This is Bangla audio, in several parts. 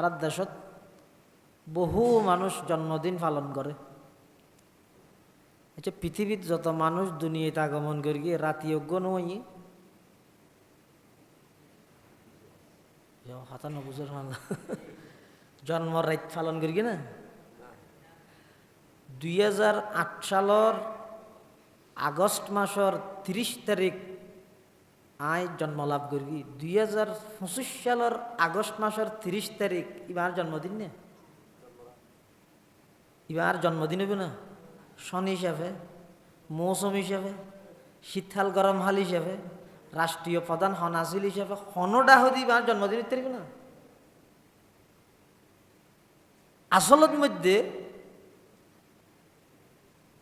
আর দেশত বহু মানুষ জন্মদিন পালন করে। আচ্ছা পৃথিবীত যত মানুষ দুনিয়াতে আগমন করি রাতি অজ্ঞ নই হাতান্ন বছর জন্ম রাত পালন করি না? দুই হাজার আট সালের আগস্ট মাসের তিরিশ তারিখ আই জন্ম লাভ করি। দুই হাজার পঁচিশ সালের আগস্ট মাসের তিরিশ তারিখ ইবার জন্মদিন না। ইবার জন্মদিন হবে না। সন হিসাবে, মৌসুম হিসাবে শীতকাল গরম হাল হিসাবে, রাষ্ট্রীয় প্রধান হনাসিল হিসাবে, হনডা হদি ইবার জন্মদিন তারিখ না। আসলত মধ্যে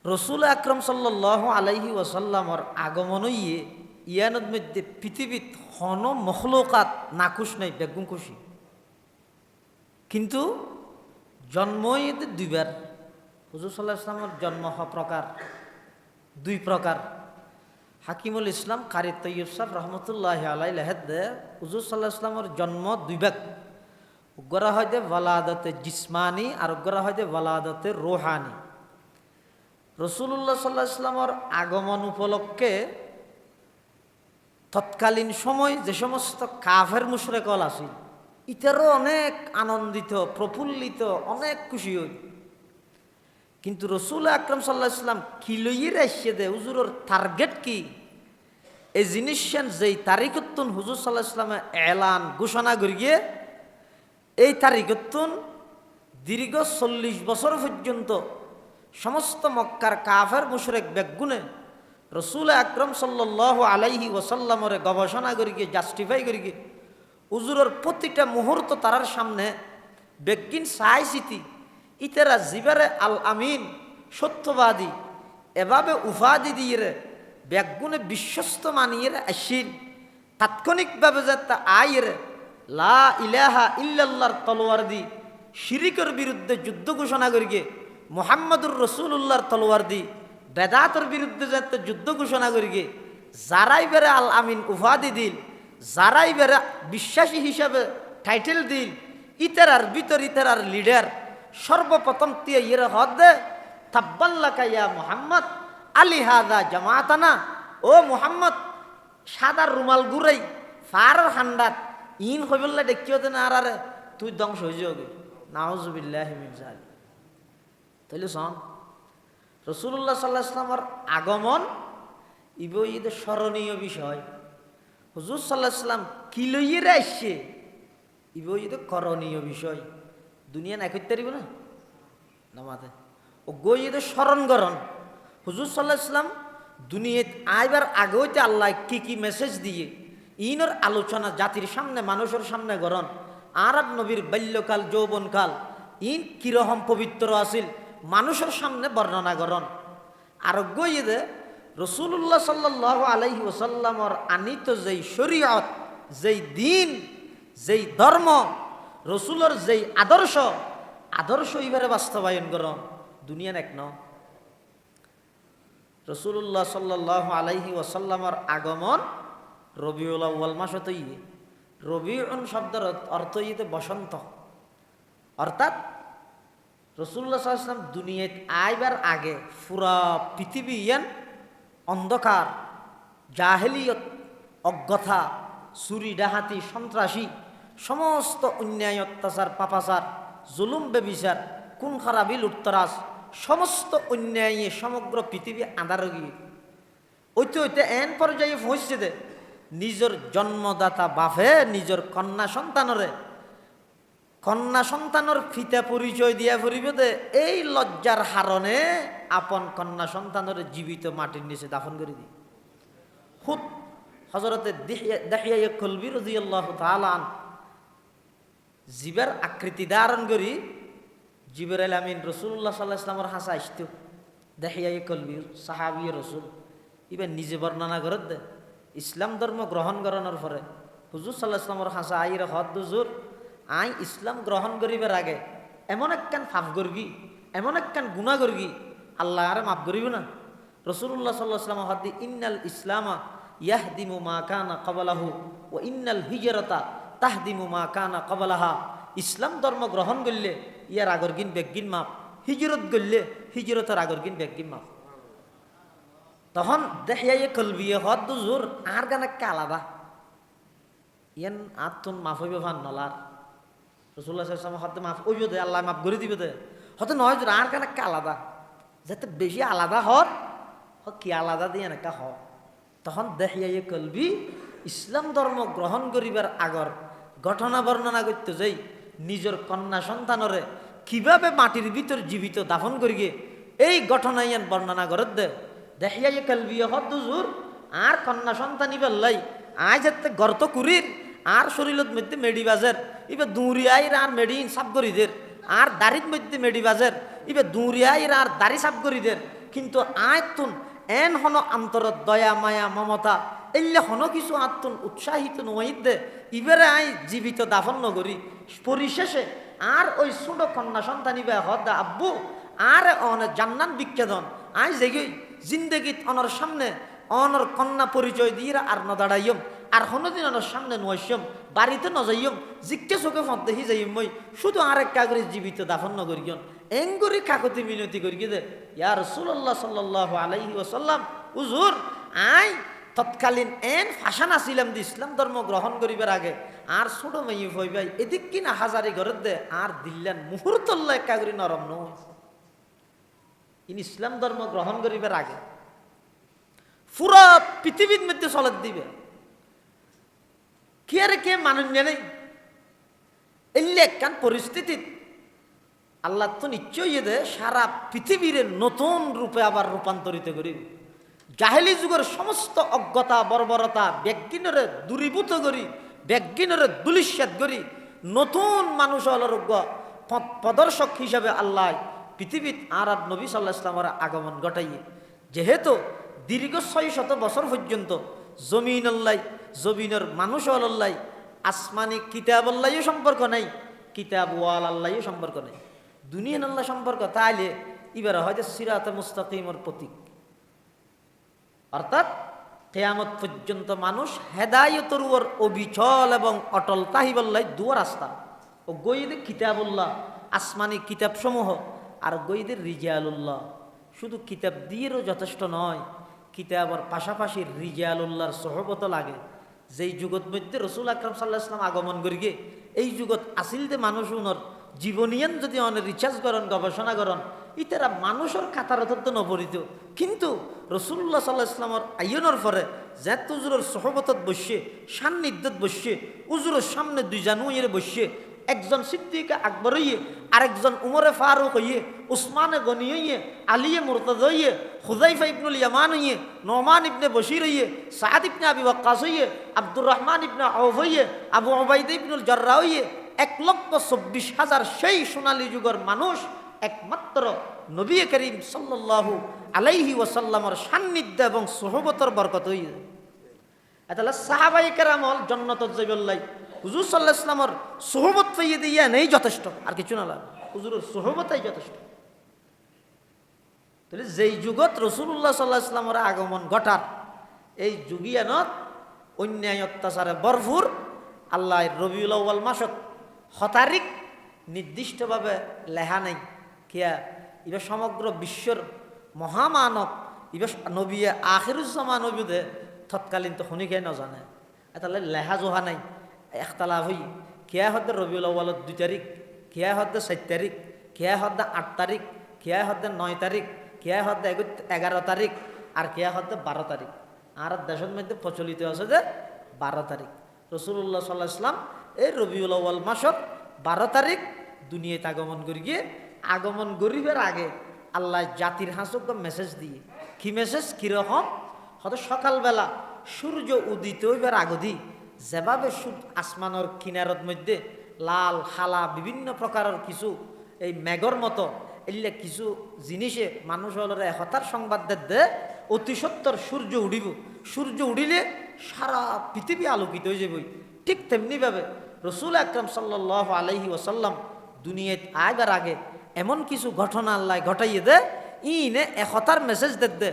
রসুল আকরম সাল্লাহ আলাইহি ওসাল্লামর আগমন ইয়ে ইয়ানোর মধ্যে পৃথিবীত হন মখলকাত নাকুশ নাই, বেগুন খুশি কিন্তু জন্মই ইয়েতে দুইবার হুজুর সাল্লাহ ইসলামের জন্ম হ প্রকার দুই প্রকার হাকিমুল ইসলাম কারি তৈয়ব সাহ রহমতুল্লাহ আলাই লেহেদ হুজুর সাল্লাহ ইসলামের জন্ম দুই ভাগ উগ্রা হয় দে ওয়ালাদতে জিসমানি আর উগ্রা হয় ওয়ালাদতে রোহানি রসুল্লাহ সাল্লাহ ইসলামর আগমন উপলক্ষে তৎকালীন সময় যে সমস্ত কাফের মুশরেকল আছিল, ইতারও অনেক আনন্দিত, প্রফুল্লিত, অনেক খুশি হই কিন্তু রসুল আকরম সাল্লাহ ইসলাম কি লইয়ে দে? হুজুরের টার্গেট কি? এই জিনিস যেই তারিখত্তুন হুজুর সাল্লাহ ইসলামে এলান ঘোষণা করিয়ে এই তারিখত্তুন দীর্ঘ চল্লিশ বছর পর্যন্ত সমস্ত মক্কার কাফের মুশরেক বেগুনে রসুল আকরম সাল্লাহ আলাইহি ওসাল্লামরে গবেষণা করি গিয়ে জাস্টিফাই করি গিয়ে উজুরের প্রতিটা মুহূর্ত তারার সামনে বেগিন সাই সিতি ইতেরা জিবারে আল আমিন, সত্যবাদী, এভাবে উপাধি দিয়ে বেগুনে বিশ্বস্ত মানিয়ে আসিল, তাৎক্ষণিকভাবে যে তা লা ইলাহা ইল্লাল্লাহর তলোয়ার দি, শিরিকের বিরুদ্ধে যুদ্ধ ঘোষণা করি গিয়ে মোহাম্মদুর রসুল্লাহর তলোয়ার দি বেদাতর বিরুদ্ধে যাতে যুদ্ধ ঘোষণা করি গে, যারাই বেড়ে আল আমিন উপাধি দিল, যারাই বেড়ে বিশ্বাসী হিসাবে টাইটেল দিল, ইতারার ভিতর ইতারার লিডার সর্বপ্রথম তিয়া ইয়ের হদ তাব্বাল্লাকা ইয়া মোহাম্মদ, আলী হাদা জামাতানা, ও মোহাম্মদ, সাদা রুমাল গুড়াই, ফার হান্ডাত, ইন হইবল্লা দেখিও না আর তুই ধ্বংস হয়ে যাবে নাওজুবিল্লাহ জালিক তাইলে শোন রসুল্লাহ সাল্লাহ ইসলামর আগমন ইব স্মরণীয় বিষয়। হুজুর সাল্লাহ ইসলাম কি লইয়ে আসছে ইব করণীয় বিষয়। দুনিয়া না করতে পারিব না? নামাতে ও গই ঈদের স্মরণ করন হুজুর সাল্লাহ ইসলাম দুনিয়াত আইবার আগে হইতে আল্লাহ কি কি মেসেজ দিয়ে ইনর আলোচনা জাতির সামনে, মানুষের সামনে গরন আরব নবীর বাল্যকাল, যৌবনকাল, ইন কীরকম পবিত্র আছিল? মানুষের সামনে বর্ণনা করন আরোগ্য ঈদে রসুল্লাহ সাল্লাহ আলাইহি ওসাল্লামর আনিত যেই শরীয়ত, যেই দিন, যেই ধর্ম, রসুলের যেই আদর্শ আদর্শ এইবারে বাস্তবায়ন করন দুনিয়ার এক ন রসুল্লাহ সাল্লাহ আলাইহি ওসাল্লামর আগমন রবিউল আউ্বাল মাসত ইয়ে রবিউন শব্দের অর্থ ইয়ে বসন্ত। অর্থাৎ রসুল্লাহ সাল্লাম দুনিয়াত আইবার আগে পুরা পৃথিবী ইয়ান অন্ধকার, জাহেলিয়ত, অজ্ঞতা চুরি ডাহাতি, সন্ত্রাসী, সমস্ত অন্যায়, অত্যাচার, পাপাচার, জুলুম, বেবিচার কোন খারাপি, লুটতরাজ, সমস্ত অন্যায় সমগ্র পৃথিবী গিয়ে ওইতে ওইতে এন পর্যায়ে দে নিজের জন্মদাতা বাপে, নিজের কন্যা সন্তানরে কন্যা সন্তানের ফিতা পরিচয় দিয়া ফুরিব দে। এই লজ্জার হারণে আপন কন্যা সন্তানের জীবিত মাটির নিচে দাফন করে দি হুত হজরতে দেখিয়া আল্লাহ তালান জীবের আকৃতি ধারণ করি, জীবের আমিন রসুল্লাহ সাল্লাহ ইসলামর হাসা আসত। দেখিয়া কলবি সাহাবি রসুল ইবার নিজে বর্ণনা করত দে। ইসলাম ধর্ম গ্রহণ করানোর পরে হুজুর সাল্লাহ ইসলামর হাসা, আইর হদ, হুজুর আই ইসলাম গ্রহণ করিবার আগে এমন একখান ফাফ করগি, এমন একখান গুণা করগি আল্লাহ আরে মাফ করিব না। রসুল্লাহ সাল্লাহ সাল্লাম হাদি ইন্নাল ইসলামা ইয়াহদিমু মা কানা কবলাহু ও ইন্নাল হিজরতা তাহদিমু মা কানা কবলাহা। ইসলাম ধর্ম গ্রহণ করলে ইয়ার আগর গিন বেগিন মাপ, হিজরত করলে হিজরতের আগর গিন বেগিন মাপ। তখন দেখিয়াই কলবিয়ে হদ দুজুর আর গান একটা আলাদা। ইয়ান আত্মন মাফ হইবে ভান নলার। রসুল্লাহ সাল্লাম হতে মাফ ওইব দে, আল্লাহ মাফ করে দিবে দে। হতে নয় জোর আর একটা আলাদা। যাতে বেশি আলাদা হর হ কি আলাদা দিয়ে এনেকা হ তখন দেখিয়াই কলবি, ইসলাম ধর্ম গ্রহণ করিবার আগর ঘটনা বর্ণনা করতে যাই, নিজের কন্যা সন্তানরে কীভাবে মাটির ভিতর জীবিত দাফন করিগে, এই ঘটনা ইয়ান বর্ণনা করত দে। দেখিয়াই কলবি হদ জোর আর কন্যা সন্তান ইবার লাই আজ এতে গর্ত কুরির আর শরীরত মধ্যে মেডি বাজার। ইবে দুরিয়াইর আর মেডি ইনসাফ করিদের আর দাড়ির মধ্যে মেডি বাজার। ইবে দুরিয়াইর আর দাড়ি সাফ করিদের কিন্তু আয় তুন এন হন আন্তর দয়া, মায়া, মমতা এলে হন কিছু আত্মন উৎসাহিত নইদ দে। ইবারে আই জীবিত দাফন নগরী। পরিশেষে আর ওই ছোট কন্যা সন্তান ইবে হদ আব্বু, আর অন জান্নান বিজ্ঞাদন আই জেগে জিন্দগিত অনর সামনে অনর কন্যা পরিচয় দিয়ে আর ন দাঁড়াইম আর হনদিন অনর সামনে নয়সম বাড়িতে ন যাইম জিজ্ঞে চোখে মত দেখি যাইম মই, শুধু আরেক কাগরে জীবিত দাফন ন করিয়ন এঙ্গুরি কাকতি মিনতি করি দে ইয়া রসুল্লাহ সাল্লাহ আলাইহি ওসাল্লাম উজুর আই, তৎকালীন এন ফাঁসান আসিলাম দি ইসলাম ধর্ম গ্রহণ করিবার আগে, আর ছোট মেয়ে ভই ভাই এদিক কিনা হাজারি ঘরের দে, আর দিল্লান মুহূর্তল্লা একাগরি নরম নয় ইন ইসলাম ধর্ম গ্রহণ করিবার আগে পুরা পৃথিবীর মধ্যে চলত দিবে। কে আর কে মানন্য নেই এলে একখান পরিস্থিতিত আল্লাহ তো নিশ্চয়ই দে, সারা পৃথিবীর নতুন রূপে আবার রূপান্তরিত করি জাহেলি যুগের সমস্ত অজ্ঞতা, বর্বরতা ব্যজ্ঞিনরে দূরীভূত করি ব্যজ্ঞিনরে দুলিশ্বাদ করি, নতুন মানুষ অলরোগ্য প্রদর্শক হিসাবে আল্লাহ পৃথিবীত আর আর নবী সাল্লাহ ইসলামের আগমন ঘটাইয়ে। যেহেতু দীর্ঘ ছয় শত বছর পর্যন্ত জমিন আল্লাহ জমিনের মানুষ আল্লাহ, আসমানি কিতাব আল্লাহও সম্পর্ক নাই, কিতাব ওয়াল আল্লাহও সম্পর্ক নাই। দুনিয়ান আল্লাহ সম্পর্ক, তাইলে এবার হয়তো সিরাত মুস্তাকিমর প্রতীক। অর্থাৎ কেয়ামত পর্যন্ত মানুষ হেদায়তর ওর অবিচল এবং অটল তাহিবল্লাই দুয়া রাস্তা। ও গইদের কিতাবুল্লাহ আসমানি কিতাবসমূহ, আর গইদের রিজালুল্লাহ শুধু কিতাব দিয়েও যথেষ্ট নয়, কিতাবর পাশাপাশি রিজালুল্লাহর সহবত লাগে। যেই যুগত মধ্যে রসুল আকরম সাল্লাহ ইসলাম আগমন করিগে, এই যুগত আসিল যে মানুষ উনর জীবনিয়ান যদি অনেক রিচার্জ করেন, গবেষণা করেন, ইতারা মানুষের কাতার তো নপরিত কিন্তু রসুল্লাহ সাল্লাহ ইসলামর আয়নের পরে জ্যাত উজুরের সহবতত বসছে সান্নিধ্যত বসছে উজুরের সামনে দুই জানুয়ারি বসছে একজন সিদ্দিকে আকবর হইয়ে, আরেকজন উমরে ফারুক হইয়ে, উসমানে গনি হইয়ে, আলিয়ে মুরতদ হইয়ে হুজাইফা ইবনুল ইয়ামান হইয়ে, নোমান ইবনে বশির হইয়ে, সাদ ইবনে আবি ওয়াক্কাস হইয়ে আব্দুর রহমান ইবনে আউফ হইয়ে, আবু ওবাইদ ইবনুল জর্রা হইয়ে, এক লক্ষ চব্বিশ হাজার সেই সোনালী যুগের মানুষ একমাত্র নবী করিম সাল্লাল্লাহু আলাইহি ওয়াসাল্লামর সান্নিধ্য এবং সহবতর বরকত হইয়ে। তাহলে সাহাবাই কেরামল জন্নত জৈবল্লাই হুজুর সাল্লাহ ইসলামর সোহবত পাইয়ে দিয়ে নেই যথেষ্ট, আর কিছু না লাগে হুজুরের সোহবতাই যথেষ্ট। তাহলে যেই যুগত রসুল্লাহ সাল্লাহ ইসলামের আগমন ঘটার, এই যুগিয়ানত অন্যায়, অত্যাচারে বরফুর আল্লাহ রবিউল আউ্বাল মাসত হতারিক নির্দিষ্টভাবে লেহা নেই, কিয়া এবার সমগ্র বিশ্বর মহামানব এবার নবী আখিরুজ্জামা নবীদে তৎকালীন তো শুনিকে নজানে। তাহলে লেহা জোহা নাই। একতালাভ হই কেয়া হদ্দে রবিউল আউ্বালত দুই তারিখ, কেয়া হদ্দে চার তারিখ, কেয়া হদ্দে আট তারিখ, কেয়া হদ্দে নয় তারিখ, কেয়া হদ্দে এগারো তারিখ, আর কেয়া হদ্দে বারো তারিখ। আর দেশের মধ্যে প্রচলিত আছে যে বারো তারিখ। রসুল্লাহ সাল্লাহ ইসলাম এই রবিউল আউ্বাল মাসত বারো তারিখ দুনিয়াতে আগমন করি গিয়ে, আগমন গরিবের আগে আল্লাহ জাতির হাসক মেসেজ দিয়ে। কি মেসেজ কীরকম হয়তো সকালবেলা সূর্য উদিত হইবার আগদি যেভাবে সুদ আসমানোর কিনারত মধ্যে লাল হালা বিভিন্ন প্রকারের কিছু এই মেঘর মতো, এলে কিছু জিনিসে মানুষ হলরে হতার সংবাদ দে অতি সত্তর সূর্য উঠিব। সূর্য উঠিলে সারা পৃথিবী আলোকিত হয়ে যাবই ঠিক তেমনিভাবে রসুল আকরম সাল্লাহ আলহি ওসাল্লাম দুনিয়াত আগার আগে এমন কিছু ঘটনা আল্লাহ ঘটাইয়ে দে, ইনে একতার মেসেজ দে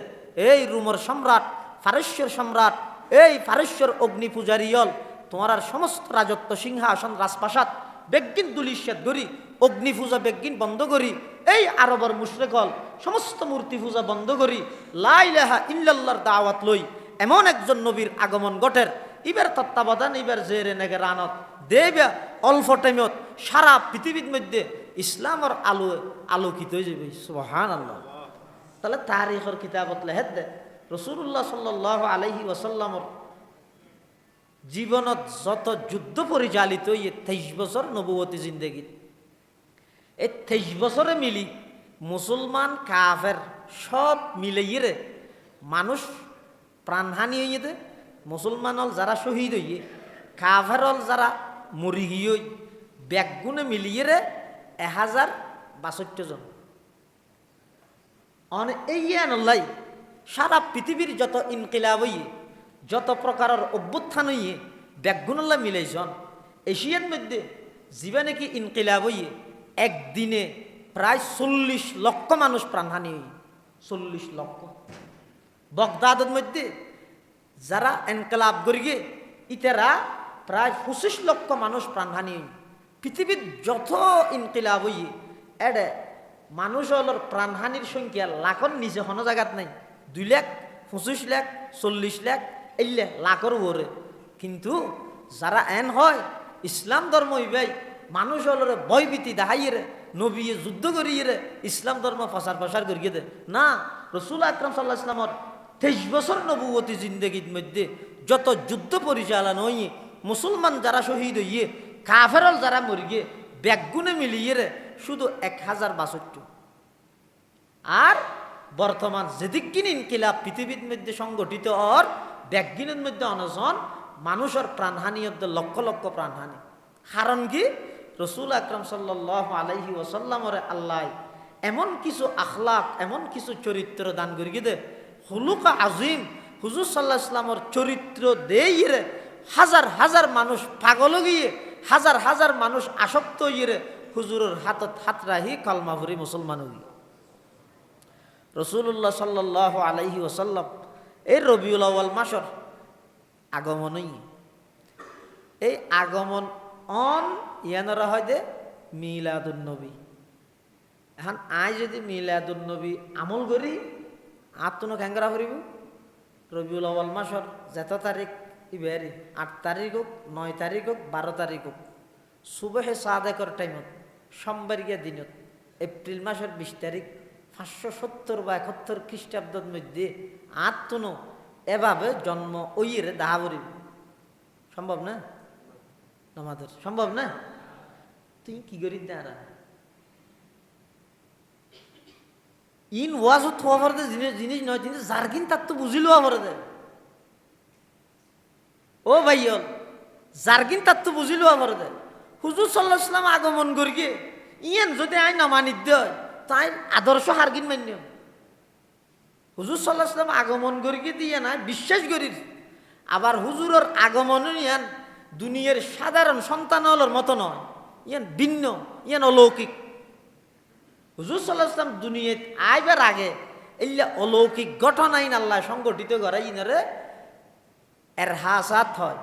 এই রুমর সম্রাট ফারেশ্বর সম্রাট এই ফারেশ্বর অগ্নি পূজারিয়ল তোমার আর সমস্ত রাজত্ব সিংহাসন, রাজপ্রাসাদ, বেগিন দুলিশ্বাদ করি, অগ্নি পূজা বেগিন বন্ধ করি, এই আরবর মুশরেকল, সমস্ত মূর্তি পূজা বন্ধ করি লাইলাহা ইল্লাল্লাহর দাওয়াত লই, এমন একজন নবীর আগমন ঘটের, ইবার তত্ত্বাবধান, ইবার জেরে নেগে রানত, দেবা অল্প টাইমত সারা পৃথিবীর মধ্যে ইসলামর আলো আলোকিত হয়ে যাবে সুবহান আল্লাহ তাহলে তারিখর কিতাবত লেহেদ দে। রসুল্লাহ সাল্লাহ আলহি ওসাল্লামর জীবনত যত যুদ্ধ পরিচালিত ইয়ে তেইশ বছর নবুয়তী জিন্দগিত এই তেইশ বছরে মিলি মুসলমান, কাফের সব মিলাইয়ে রে মানুষ প্রাণহানি হইয়ে দে। মুসলমান হল যারা শহীদ হইয়ে কাফের হল যারা মরি গিয়ে ব্যাগুনে মিলিয়ে রে এহাজার বাষট্টি জন। অন এই লাই সারা পৃথিবীর যত ইনকিলাব হইয়ে, যত প্রকারের অভ্যুত্থান হইয়ে ব্যাগুনল্লা মিলাইছন, এশিয়ার মধ্যে জীবা নাকি ইনকিলাব হইয়ে, একদিনে প্রায় চল্লিশ লক্ষ মানুষ প্রাণহানি হই চল্লিশ লক্ষ। বগদাদের মধ্যে যারা এনকলাব করিয়ে ইতারা প্রায় পঁচিশ লক্ষ মানুষ প্রাণহানি হই পৃথিবীর যত ইনকিলাব হইয়ে, এডে মানুষ হলোর প্রাণহানির সংখ্যা লাখর নিজে কোনো জায়গাত নাই। দুই লাখ, পঁচিশ লাখ, চল্লিশ লাখ এলে লাখর ওরে কিন্তু যারা এন হয় ইসলাম ধর্ম ইবাই মানুষ হলোর ভয়ভীতি দেখাইয়ে নবীয়ে যুদ্ধ করিয়ে ইসলাম ধর্ম ফসার ফসার করিয়ে দে না রসুল আকরম সাল্লাহ ইসলামর তেইশ বছর নবুয়তী জিন্দগির মধ্যে যত যুদ্ধ পরিচালনা হইয়ে মুসলমান যারা শহীদ হইয়ে কাফেরল যারা মরিয়ে ব্যাগুনে মিলিয়ে রে শুধু এক হাজার বাষট্টি আর বর্তমান যেদিকিন ইনকিলাব পৃথিবীর মধ্যে সংগঠিত হর ব্যাগিনের মধ্যে অনশন, মানুষের প্রাণহানি হতে লক্ষ লক্ষ প্রাণহানি। কারণ কি? রসুল আকরম সাল্লাহ আলাইহি ওসাল্লামরে আল্লাহ এমন কিছু আখলাক, এমন কিছু চরিত্র দান করি দে? হুলুকা আজিম হুজুর সাল্লাহ ইসলামর চরিত্র দেই হাজার হাজার মানুষ পাগল গিয়ে, হাজার হাজার মানুষ আসক্ত ইয়ে হুজুরের হাতত হাত রাহি কালমা ভরি মুসলমান হই রসুল্লাহ সাল্লাহ আলাইহি ওসাল্লাম এই রবিউল আউ্য়াল মাসর আগমনই। এই আগমন অন ইয়ানরা হয় দে মিলাদুন নবী। এখন আই যদি মিলাদুন নবী আমল করি আর তো ক্যাঙ্গরা করিব রবিউল আউ্য়াল মাসর যেত তারিখ ইবারি, আট তারিখ হোক, নয় তারিখ হোক, বারো তারিখ হোক, সুবহে সাদেকর টাইমত সোমবারিয়া দিনত, এপ্রিল মাসের বিশ তারিখ পাঁচশো সত্তর বা একাত্তর খ্রিস্টাব্দের মধ্যে আত্মনো এভাবে জন্ম ওইয়ের দাহা করিব সম্ভব না? আমাদের সম্ভব না? তুই কি করি দাঁড়া। ইন ওয়াজও থোয়া ভরে জিনিস জিনিস নয়, জিনিস জার্গিন তার তো বুঝিল ভরে দে ও ভাইয়ল, জার্গিন তার তো বুঝিল ভরে দে হুজুর সাল্লাহ আগমন করিয়ে ইয়েন যদি আই নামানিত দেয় তাই আদর্শ হারগিন মান্য। হুজুর সাল্লাহ ইসলাম আগমন করিয়ে দিয়ে না বিশ্বাস করি আবার হুজুরের আগমন ইয়ান দুনিয়ার সাধারণ সন্তান সন্তানলের মতো নয়, ইয়ান ভিন্ন, ইয়ান অলৌকিক। হুজুর সাল্লাহ ইসলাম দুনিয়াত আইবার আগে এইলা অলৌকিক ঘটনাইন আল্লাহ সংগঠিত করে ইনারে এর হাসাত হয়।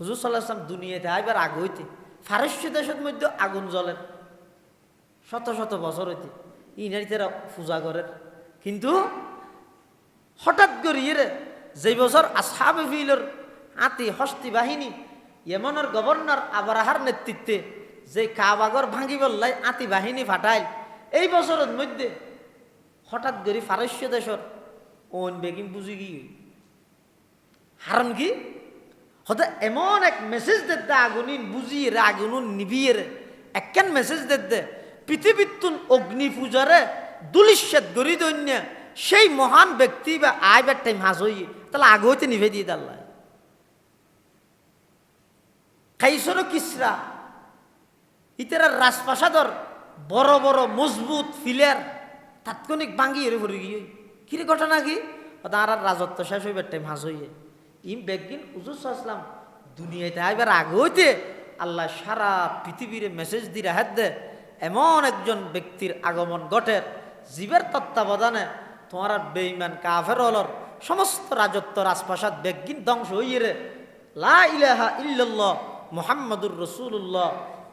হুজুর সাল্লাহ ইসলাম দুনিয়াতে আইবার আগে হইতে, ফারস্য দেশের মধ্যে আগুন জ্বলের শত শত বছর হইতে ইনারিতেরা পূজা করেন। কিন্তু হঠাৎ করিয়ে যে বছর আসাবে ফিলর আতি হস্তি বাহিনী, ইয়েমনের গভর্নর আবরাহার নেতৃত্বে যে কাবাগর ভাঙি বললাই আতি বাহিনী ফাটাইল, এই বছরের মধ্যে হঠাৎ করে ফারস্য দেশর ওন বেগিম বুঝি গিয়ে হারণ কি? হতে এমন এক মেসেজ দেতে আগুনিন বুঝিয়ে রে আগুন নিবিয়ে একখান মেসেজ দেতে পৃথিবীতুন অগ্নি পূজারে দুলিশ্বেদ গরি দৈন্য সেই মহান ব্যক্তি বা আইবার টাইম হাজ হইয়ে তাহলে আগে হইতে নিভে দিয়ে দাল্লায় কাইসর কিসরা? ইতারা রাজপ্রাসাদর বড় বড় মজবুত ফিলের তাৎক্ষণিক ভাঙ্গি এর ভরে গিয়ে, কিরে ঘটনা কি? তার রাজত্ব শেষ হইবার টাইম হাজ হইয়ে ইম বেগিন উজুর আসলাম দুনিয়াতে আইবার আগে হইতে আল্লাহ সারা পৃথিবীর মেসেজ দিয়ে হাত দে। এমন একজন ব্যক্তির আগমন ঘটের জীবের তত্ত্বাবধানে তোমার বেইমান কাফের হলর, সমস্ত রাজত্ব রাজপ্রাসাদ বেগিন ধ্বংস হইয়ে লা ইলাহা ইল্লাল্লাহ মোহাম্মদুর রসুল্লাহ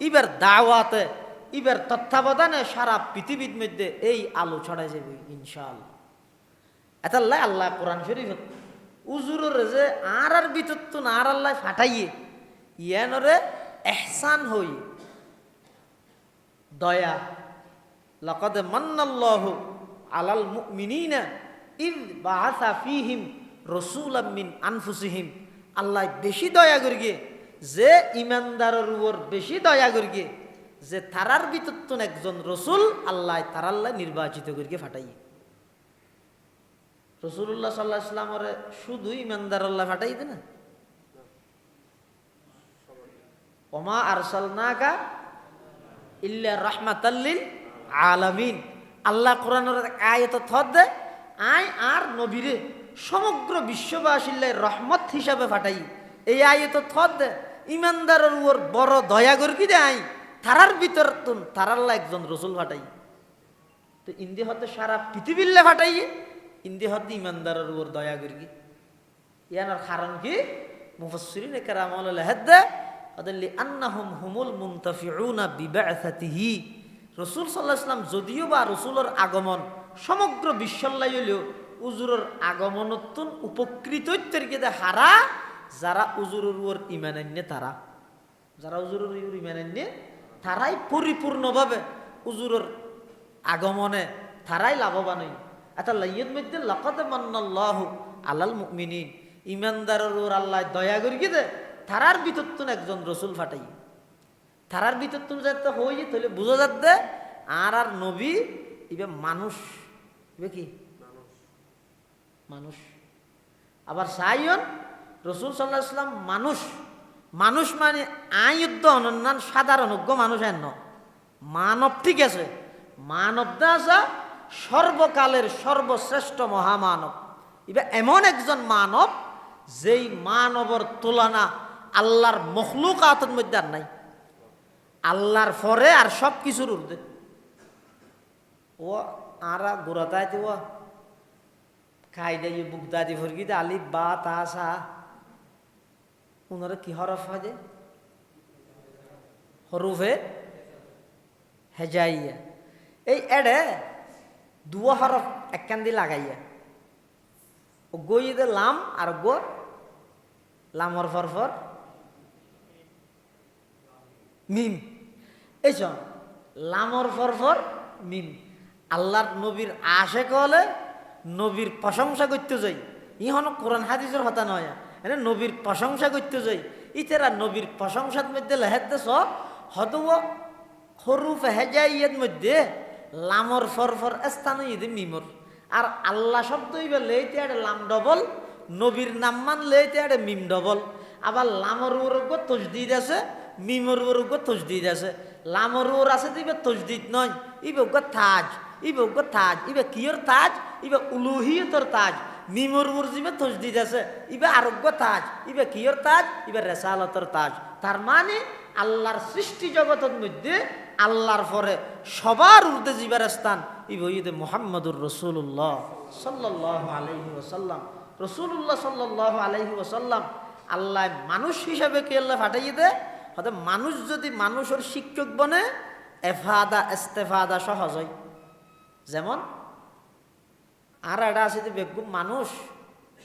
ইবার দাওয়াতে, ইবার তত্ত্বাবধানে সারা পৃথিবীর মধ্যে এই আলো ছড়াই যাবে ইনশাআল্লাহ। এতাল্লাহ আল্লাহ কোরআন শরীফ উজুরের যে আর আর না আর আল্লাহ ফাটাইয়ে, ইয়ানরে এহসান হই দয়া। লকদ মান্নাল্লাহ আলাল মুমিনিনা ইদ বাহাসা ফিহিম রসুলাম মিন আনফুসিহিম। আল্লাহ বেশি দয়া করিগে, যে ইমানদারের উপর বেশি দয়া করিগে, যে তারার তো একজন রসুল আল্লাহ তারাল্লাহ নির্বাচিত করিকে ফাটাইয়ে। রসুল্লাহ সাল্লাহ ইসলামরে শুধু ইমানদার আল্লাহ ফাটাইতে না? ওমা আরসালনাকা ইল্লা রহমাতাল্লিল আলামিন। আল্লাহ কোরআনের আয়ত থদ দে আই আর নবীরে সমগ্র বিশ্ববাসীল্লাই রহমত হিসাবে ফাটাই এই আয়ত থদ দে ইমানদারের উপর বড় দয়া করি দে আই তারার ভিতর তুন তারাল্লা একজন রসুল ফাটাই তো ইন্দি হতে সারা পৃথিবীল্লে ফাটাইয়ে ইন্দি হতে ইমানদারের উপর দয়া করি ইয়ানোর কারণ কি? মুফসরিন কেরাম হেদ্দে আদাল্লি আন্নাহুম হুমুল মুনতাফিউনা বিবাআসাতিহি। রসুল সাল্লাহ ইসলাম যদিও বা রসুলের আগমন সমগ্র বিশ্বল্লাই হলেও উজুরের আগমনতুন উপকৃত তরিকে হারা, যারা উজুরের উপর ইমানান্যে তারা। যারা উজুরের উপর ইমানান্যে তারাই পরিপূর্ণভাবে উজুরের আগমনে তারাই লাভবান হই এটা লাইয়ের মধ্যে লকতে মান্নাল্লাহ আলাল মুমিনিন। ইমানদারের ওর আল্লাহ দয়া করি দে তারার ভিতর তো একজন রসুল ফাটাই। তারার ভিতর তুমি যাতে হই তাহলে বুঝা যাচ্ছে আর আর নবী ইবে মানুষ। ইবে কি? মানুষ। আবার সাইয়ন, রসুল সাল্লাহ ইসলাম মানুষ। মানুষ মানে আয়ুদ্ধ অনন্যান সাধারণজ্ঞ মানুষ এন। মানব ঠিক আছে মানবদা আছে সর্বকালের সর্বশ্রেষ্ঠ মহামানব। এবার এমন একজন মানব, যেই মানবর তুলনা আল্লাহর মখলুক আতর মধ্যে আর নাই। আল্লাহর পরে আর সব কিছুর উর্ধে ও আরা গোড়াতাইতে ও খাই দেয় বুক দাদি ভরগিতে আলি বা, তা, সা। উনারা কি হরফ হয় যে? হরুফে হেজাইয়া। এই এডে দুয়া হরফ একখান দিয়ে লাগাইয়া। ও গইতে লাম আর গো লামর ফর ফর মিম। এই শোন, লামর ফর ফর মিম। আল্লাহর নবীর আশে কলে নবীর প্রশংসা করতে যাই। ইহন কোরআন হাদিসের হতা নয়। এনে নবীর প্রশংসা করতে যাই। ইতেরা নবীর প্রশংসার মধ্যে লেহের দেশ হত হরুফ হেজাইয়ের মধ্যে লামর ফর ফর স্থান ইদে মিমর। আর আল্লাহ শব্দ ইবে লেইতে লাম ডবল, নবীর নাম মান লেইতে মিম ডবল। আবার লামর উরগ তসদিদ আছে মিমর উরগ তসদিদ আছে লামর উর আছে তো দিবে তসদিদ নয়, ইবে উগ তাজ, ইবে উগ তাজ, ইবে কিয়র তাজ, ইবে উলুহিয়তর তাজ মিমর উর জিবে তসদিদ আছে, ইবে আরোগ্য তাজ, ইবে কিয়র তাজ, ইবে রেসালতর তাজ। তার মানে আল্লাহর সৃষ্টি জগতের মধ্যে আল্লাহর পরে সবার উর্ধে জীবের স্থান ইবইদে মোহাম্মদুর রসুল্লাহ সাল্লাহ আলহি ওসাল্লাম রসুল্লাহ সাল্লাহ আলহি ওসাল্লাম আল্লাহ মানুষ হিসাবে কে আল্লাহ ফাটাইয়ে দে হয়তো মানুষ যদি মানুষের শিক্ষক বনে, এফাদা, এস্তেফাদা সহজ হয়। যেমন, আর এটা আছে যে বেগুম মানুষ,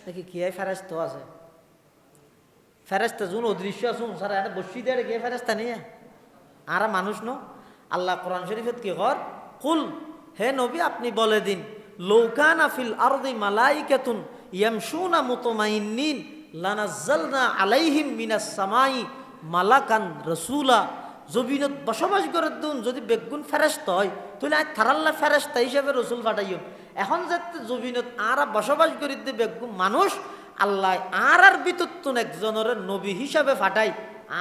দেখি কি ফেরেস্ত আছে। ফেরেস্তা জুন অদৃশ্য আসুন স্যার এটা বসি দেয় কে ফেরেস্তা নিয়ে আর মানুষ ন। আল্লাহ কোরআন শরীফত কি কর? কুল, হে নবী, আপনি বলে দিন, লৌকানা ফিল আরদি মালাইকাতুন ইয়ামশুনা মুতমাইন্নিন লানাজ্জালনা আলাইহিম মিনাস সামাই মালাকান রসুলা জবিনত বসবাস করে দুন যদি বেগুন ফেরেস্ত হয়, তাহলে আজ থারাল্লা ফেরেস্তা হিসাবে রসুল ফাটাইও এখন যাতে জবিনত আর বসবাস করি দে বেগুন মানুষ, আল্লাহ আর আর বিতত্তন একজনের নবী হিসাবে ফাটাই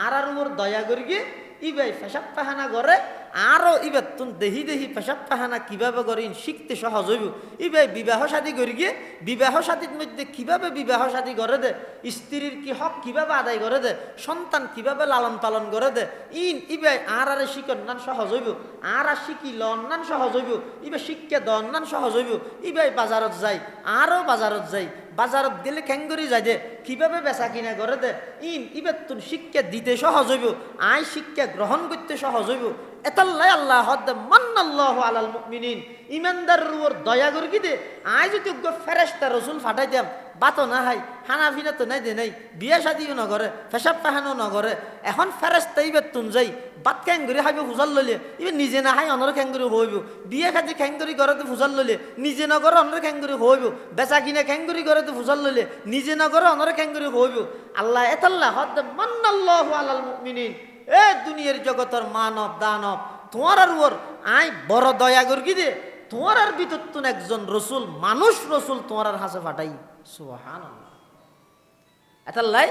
আর আর ওর দয়া করি গিয়ে ইবাই ফেসাব পাহানা করে আরও ইবার তুন দেহি দেহি পেশাব পাহানা কীভাবে করিন, শিখতে সহজ হইব। ইবে বিবাহ শাদী করি গিয়ে, বিবাহ শাদীর মধ্যে কীভাবে বিবাহ শাদী করে দে? স্ত্রীর কি হক কীভাবে আদায় করে দে? সন্তান কীভাবে লালন পালন করে দে? ইন ইবে আর আরে শিখন নান সহজ হইব। আর আর শিখি লন্নান সহজ হইব। ইবে শিক্ষা দন্নান সহজ হইব। ইবে বাজারত যাই আরও বাজারত যাই। বাজারত গেলে খেঙ্গুরি যায় যে কীভাবে বেচা কিনা করে দে? ইন ইবে তুন শিক্ষা দিতে সহজ হইব। আয় শিক্ষা গ্রহণ করতে সহজ হইব। এতাল্লাই আল্লাহ হদ মান্নাল্লাহু আলাল মুমিনিন। ইমানদার রুর দয়া করি কি দে? আয় যদি উগ্র ফেরেশতা রসুল ফাটাই দিয়াম, বাতো না হাই হানা তো নাই দে নাই, বিয়া শাদিও নগরে পেশাব পাহানো নগরে এখন ফেরেস্তা ইবে তুন যাই, বাত খেঙ্গুরি হাইবে ফুজাল ললে ইবে নিজে না হাই অনর খেঙ্গুরি হইব, বিয়ে খাতি খেঙ্গুরি ঘরতে ফুজাল ললে নিজে নগরে অনর খেঙ্গুরি হইব, বেচা কিনে খেঙ্গুরি ঘরতে ফুজাল ললে নিজে নগরে অনর খেঙ্গুরি হইব। আল্লাহ এতাল্লাহ হদ মান্নাল্লাহু আলাল মুমিনিন। এ দুনিয়ার জগতর মানব, দানব, তোমার আর ওর আই বড় দয়া করি দে? তোমার আর ভিতর তুন একজন রসুল, মানুষ রসুল তোমার আর হাসে ফাটাই। সুহান এতাল্লাই,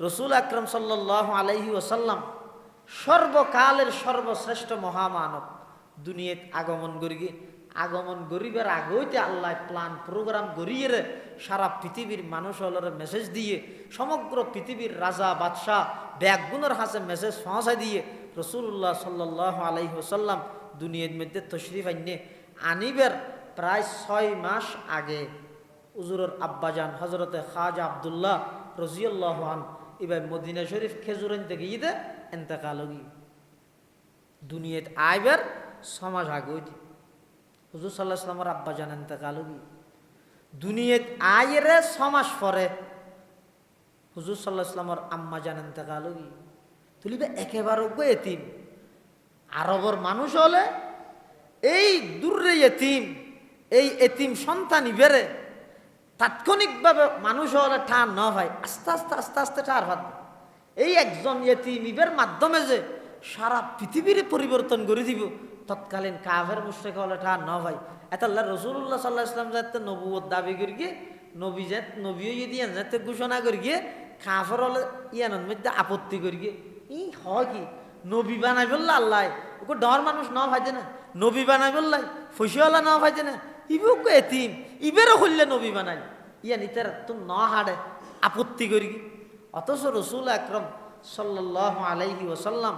রসুল আকরম সাল্লাহ আলাইহি ওসাল্লাম সর্বকালের সর্বশ্রেষ্ঠ মহামানব দুনিয়াত আগমন করি আগমন গরিবের আগইতে আল্লাহ প্লান প্রোগ্রাম গড়িয়ে সারা পৃথিবীর মানুষ মেসেজ দিয়ে, সমগ্র পৃথিবীর রাজা, বাদশাহ ব্যাগুনের হাসে মেসেজ পৌঁছায় দিয়ে রসুল্লাহ সাল্লাহ আলাইহি ওসাল্লাম দুনিয়ার মধ্যে তশরিফ আইনে আনিবের প্রায় ছয় মাস আগে উজুরের আব্বাজান হজরতে খাজা আবদুল্লাহ রজিউল্লাহ এবার মদিনা শরীফ খেজুরেন থেকে ঈদে এন্তেকালগি দুনিয়াত আইবার সমাজ আগই হুজুর সাল্লাহ সাল্লামর আব্বাজান এন্তেকালগি দুনিয়াত আয়েরে সমাজ পরে হুজুর সাল্লাহ সাল্লামর আম্মা জান এন্তেকালগি তুলিবে একেবারে এতিম। আরবর মানুষ হলে এই দূরে এতিম, এই এতিম সন্তানই বেড়ে তাৎক্ষণিকভাবে মানুষ হলে ঠান ন হয়, আস্তে আস্তে আস্তে আস্তে ঠার ভাত এই একজন এতিম ইবের মাধ্যমে যে সারা পৃথিবীর পরিবর্তন করে দিব তৎকালীন কাভের মুশ্রেক হলে ঠান ন হয় এত আল্লাহ রসুল্লাহ সাল্লাহ ইসলাম যাতে নবুয় দাবি করি গিয়ে, নবী যে নবীও যদি যাতে ঘোষণা করি গিয়ে, কাফের হলে ইয়ানোর মধ্যে আপত্তি করি গিয়ে ই হয় কি? নবী বানাই বললা আল্লাহ, ওকে ডর মানুষ ন ভাইছে না। নবী বানাই বললাই ফসিওয়ালা ন ভাইছে না। ইবে ওকে এতিম, ইবেরও হইলে নবী বানাই। ইয়া নিতে তো ন হাড়ে আপত্তি করি অথচ রসুল আকরম সাল্লাহ আলাইহি ওসাল্লাম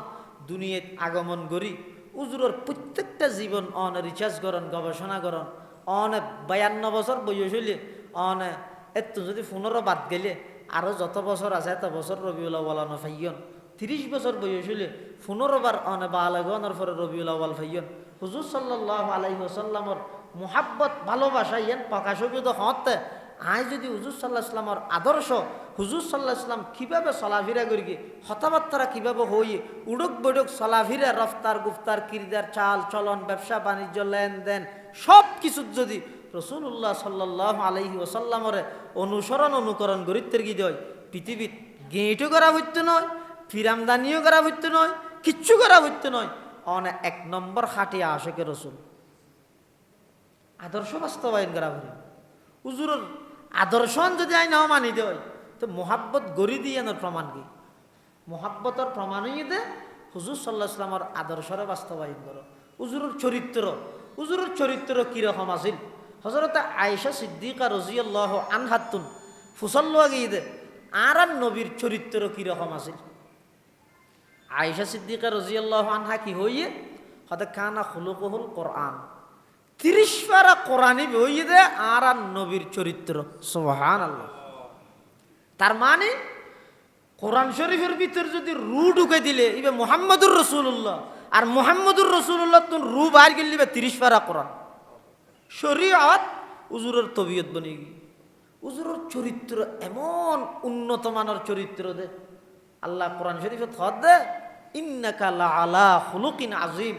দুনিয়াত আগমন করি। উজুরের প্রত্যেকটা জীবন অন রিচার্জ করন, গবেষণা করন, অনে বায়ান্ন বছর বয়স হইলে, অনে এত যদি পনেরো বাদ গেলে আরও যত বছর আছে এত বছর রবিউল আওয়ালানো ফাইয়ন তিরিশ বছর বয়স হইলে পনেরোবার অনে বালাগনের পরে রবিউল আওয়াল ফাইয়ন হুজুর সাল্লাহ আলাইহি ওসাল্লামর মোহাব্বত, ভালোবাসা ইয়ান প্রকাশ হতে আই যদি হুজুর সাল্লাহ ইসলামর আদর্শ হুজুর সাল্লাহ ইসলাম কীভাবে চলাফিরা করি হতাবার্তারা কীভাবে হই, উড়ক বড়ক চলাফিরা, রফতার, গুফতার, কিরদার, চাল, চলন, ব্যবসা, বাণিজ্য, লেনদেন সব কিছুর যদি রসুল্লাহ সাল্লাহ আলহি ওসাল্লামরে অনুসরণ, অনুকরণ গরিত্বের কি দেয় পৃথিবীত গেঁটও করা হইতে নয়, ফিরামদানিও করা হইতে নয়, কিচ্ছু করা হইতে নয় অনেক এক নম্বর খাটিয়া আশেকে রসুল। আদর্শ বাস্তবায়ন করা হইল। উজুরের আদর্শন যদি আই নাও মানি দেয় তো মোহাব্বত গড়ি দিয়ে প্রমাণ কি? মোহাব্বতর প্রমাণই দে, হুজুর সাল্লাহ ইসলামর আদর্শরে বাস্তবায়ন করো। উজুরের চরিত্র উজুরের চরিত্র কীরকম আছিল? হজরত আয়েশা সিদ্দিকা রজিয়াল্লাহ আনহাতুন ফুসল্লা গিয়ে দে আর আর নবীর চরিত্র কীরকম আছিল? আয়েশা সিদ্দিকা রজিয়াল্লাহ আনহা কি হইয়ে? হতে কানা খুলুকহুল কোরআন। তিরিশ পারা কোরআনই বইয়ে দে আর আর নবীর চরিত্র সোহান আল্লাহ তার মানে কোরআন শরীফের ভিতর যদি রু ঢুকে দিলে, ইবে মোহাম্মদুর রসুল্লাহ আর মোহাম্মদুর রসুল্লাহ তুমি রু বাইর গেলে ইবে তিরিশ পারা কোরআন। শরীয়ত উজুরের তবিয়ত বনে গিয়ে। উজুরের চরিত্র এমন উন্নত মানের চরিত্র দে। আল্লাহ কোরআন শরীফে থদ দে, ইন্নাকা লা আলা খুলুকিন আজিম